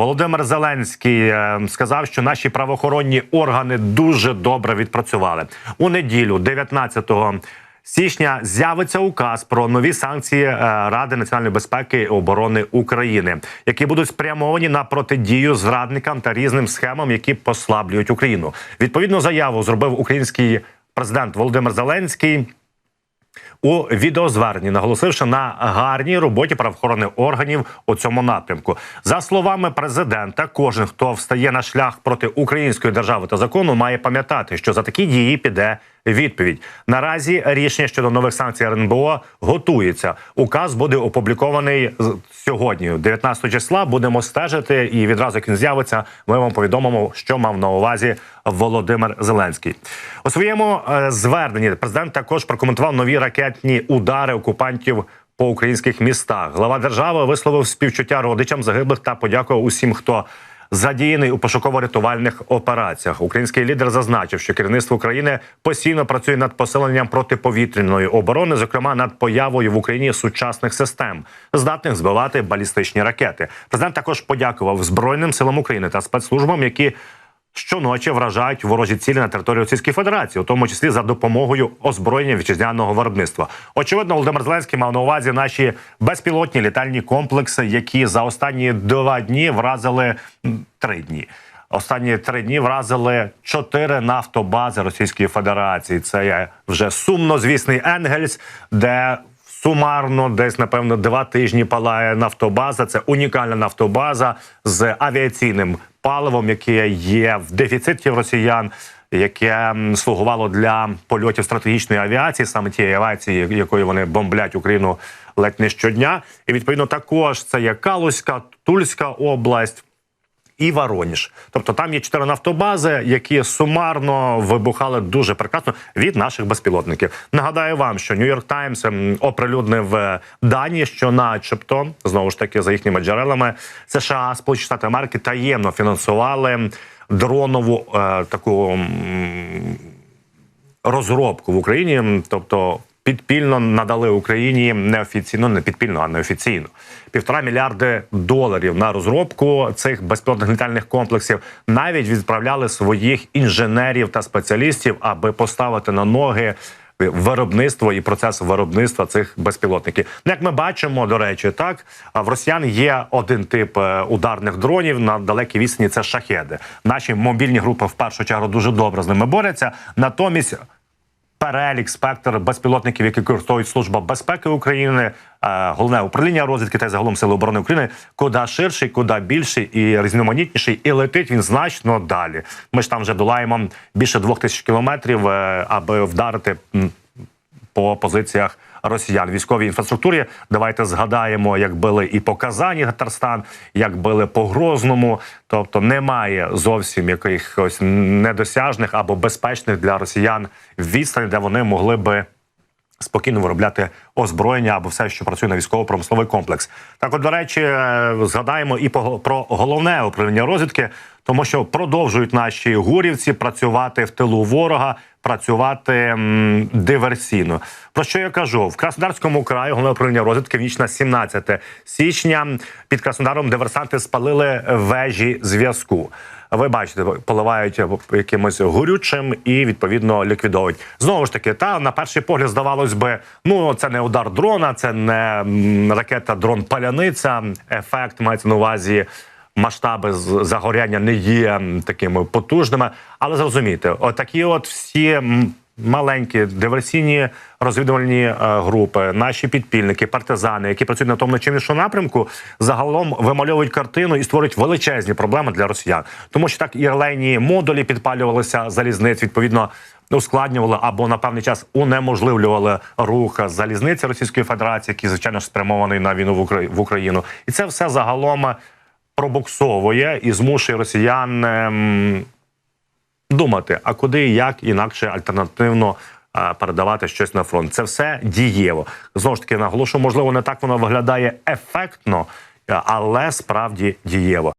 Володимир Зеленський е, сказав, що наші правоохоронні органи дуже добре відпрацювали у неділю, 19 Січня з'явиться указ про нові санкції е, Ради національної безпеки і оборони України, які будуть спрямовані на протидію зрадникам та різним схемам, які послаблюють Україну. Відповідну заяву зробив український президент Володимир Зеленський у відеозверненні, наголосивши на гарній роботі правоохоронних органів у цьому напрямку. За словами президента, кожен, хто встає на шлях проти української держави та закону, має пам'ятати, що за такі дії піде відповідь. Наразі рішення щодо нових санкцій РНБО готується. Указ буде опублікований сьогодні, 19 числа. Будемо стежити, і відразу як він з'явиться, ми вам повідомимо, що мав на увазі Володимир Зеленський. У своєму е, зверненні президент також прокоментував нові ракетні удари окупантів. По українських містах глава держави висловив співчуття родичам загиблих та подякував усім, хто задіяний у пошуково-рятувальних операціях. Український лідер зазначив, що керівництво України постійно працює над посиленням протиповітряної оборони, зокрема над появою в Україні сучасних систем, здатних збивати балістичні ракети. Президент також подякував Збройним силам України та спецслужбам, які щоночі вражають ворожі цілі на території Російської Федерації, у тому числі за допомогою озброєння вітчизняного виробництва. Очевидно, Володимир Зеленський мав на увазі наші безпілотні літальні комплекси, які за останні два дні вразили три дні. Останні три дні вразили чотири нафтобази Російської Федерації. Це є вже сумнозвісний Енгельс, де Сумарно, десь напевно два тижні палає нафтобаза. Це унікальна нафтобаза з авіаційним паливом, яке є в дефіциті росіян, яке слугувало для польотів стратегічної авіації, саме тієї авіації, якою вони бомблять Україну ледь не щодня. І відповідно також це є Калузька, Тульська область і Вороніж. Тобто там є чотири нафтобази, які сумарно вибухали дуже прекрасно від наших безпілотників. Нагадаю вам, що Нью-Йорк Таймс ем, оприлюднив е, дані, що, начебто, знову ж таки, за їхніми джерелами, США, Сполучені Штати Америки таємно фінансували дронову е, таку. розробку в Україні, тобто підпільно надали Україні неофіційно, не підпільно, а неофіційно півтора мільярди доларів на розробку цих безпілотних літальних комплексів. Навіть відправляли своїх інженерів та спеціалістів, аби поставити на ноги. Виробництво і процес виробництва цих безпілотників. Ну, як ми бачимо, до речі, так в росіян є один тип е, ударних дронів на далекій відстані. Це шахеди. Наші мобільні групи в першу чергу дуже добре з ними борються. Натомість перелік спектр безпілотників, які використовують служба безпеки України, е, головне управління розвідки та загалом сили оборони України, куди ширший, куди більший і різноманітніший, і летить він значно далі. Ми ж там вже долаємо більше двох тисяч кілометрів, е, аби вдарити по позиціях росіян військовій інфраструктурі. Давайте згадаємо, як били і по Казані Татарстан, як били по Грозному. Тобто немає зовсім якихось недосяжних або безпечних для росіян відстані, де вони могли би. Спокійно виробляти озброєння або все, що працює на військово-промисловий комплекс. Так, от, до речі, е, згадаємо і про головне управління розвідки, тому що продовжують наші гурівці працювати в тилу ворога, працювати диверсійно. Про що я кажу? В Краснодарському краї головне управління розвідки в ніч на 17 січня під Краснодаром диверсанти спалили вежі зв'язку. Ви бачите, поливають якимось горючим і відповідно ліквідовують. Знову ж таки, та на перший погляд здавалось би, ну це не удар дрона, це не ракета дрон паляниця. Ефект мається на увазі. Масштаби загоряння не є такими потужними, але зрозумійте, отакі от всі маленькі диверсійні розвідувальні е, групи, наші підпільники, партизани, які працюють на тому чи напрямку, загалом вимальовують картину і створюють величезні проблеми для росіян, тому що так ірлейні модулі підпалювалися залізниць, відповідно. Ускладнювали або на певний час унеможливлювали рух залізниці Російської Федерації, який звичайно спрямований на війну в Укра- в Україну, і це все загалом пробуксовує і змушує росіян ем, думати, а куди і як інакше альтернативно е, передавати щось на фронт. Це все дієво. Знову ж таки, наголошую, можливо, не так воно виглядає ефектно, е, але справді дієво.